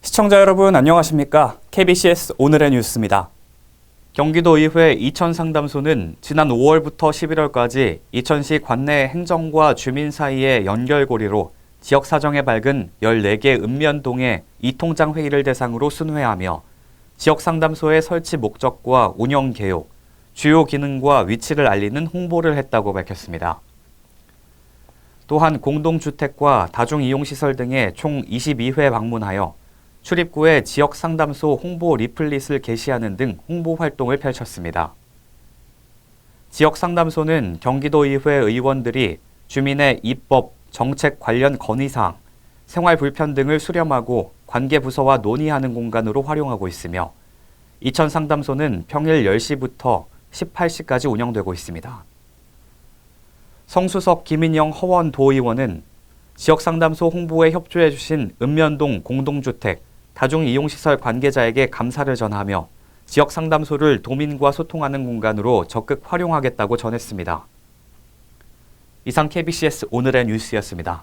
시청자 여러분 안녕하십니까? KBCS 오늘의 뉴스입니다. 경기도의회 이천상담소는 지난 5월부터 11월까지 이천시 관내 행정과 주민 사이의 연결고리로 지역 사정에 밝은 14개 읍면동의 이통장 회의를 대상으로 순회하며 지역 상담소의 설치 목적과 운영 개요, 주요 기능과 위치를 알리는 홍보를 했다고 밝혔습니다. 또한 공동주택과 다중이용시설 등에 총 22회 방문하여 출입구에 지역 상담소 홍보 리플릿을 게시하는 등 홍보 활동을 펼쳤습니다. 지역 상담소는 경기도의회 의원들이 주민의 입법, 정책 관련 건의사항, 생활 불편 등을 수렴하고 관계 부서와 논의하는 공간으로 활용하고 있으며 이천 상담소는 평일 10시부터 18시까지 운영되고 있습니다. 성수석 김인영 허원 도의원은 지역 상담소 홍보에 협조해 주신 읍면동 공동주택 다중 이용 시설 관계자에게 감사를 전하며 지역 상담소를 도민과 소통하는 공간으로 적극 활용하겠다고 전했습니다. 이상 KBCS 오늘의 뉴스였습니다.